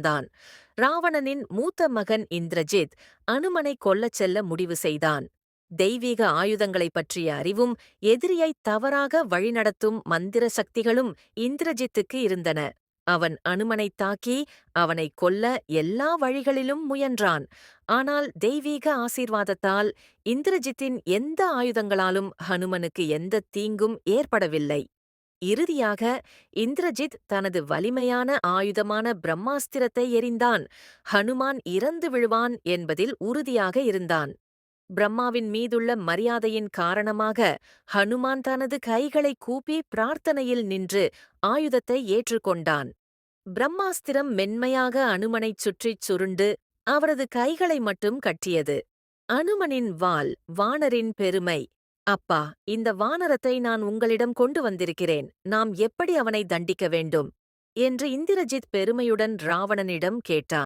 தான். ராவணனின் மூத்த மகன் இந்திரஜித் அனுமனை கொல்லச் செல்ல முடிவு செய்தான். தெய்வீக ஆயுதங்களைப் பற்றிய அறிவும் எதிரியை தவறாக வழிநடத்தும் மந்திர சக்திகளும் இந்திரஜித்துக்கு இருந்தன. அவன் அனுமனைத் தாக்கி அவனைக் கொல்ல எல்லா வழிகளிலும் முயன்றான். ஆனால் தெய்வீக ஆசீர்வாதத்தால் இந்திரஜித்தின் எந்த ஆயுதங்களாலும் ஹனுமனுக்கு எந்த தீங்கும் ஏற்படவில்லை. இறுதியாக இந்திரஜித் தனது வலிமையான ஆயுதமான பிரம்மாஸ்திரத்தை எறிந்தான். ஹனுமான் இறந்து விழுவான் என்பதில் உறுதியாக இருந்தான். பிரம்மாவின் மீதுள்ள மரியாதையின் காரணமாக ஹனுமான் தனது கைகளை கூப்பி பிரார்த்தனையில் நின்று ஆயுதத்தை ஏற்றுக்கொண்டான். பிரம்மாஸ்திரம் மென்மையாக அனுமனைச் சுற்றிச் சுருண்டு அவரது கைகளை மட்டும் கட்டியது. அனுமனின் வாள் வானரின் பெருமை அப்பா இந்த வானரத்தை நான் உங்களிடம் கொண்டு வந்திருக்கிறேன். நாம் எப்படி அவனை தண்டிக்க வேண்டும்? என்று இந்திரஜித் பெருமையுடன் ராவணனிடம் கேட்டான்.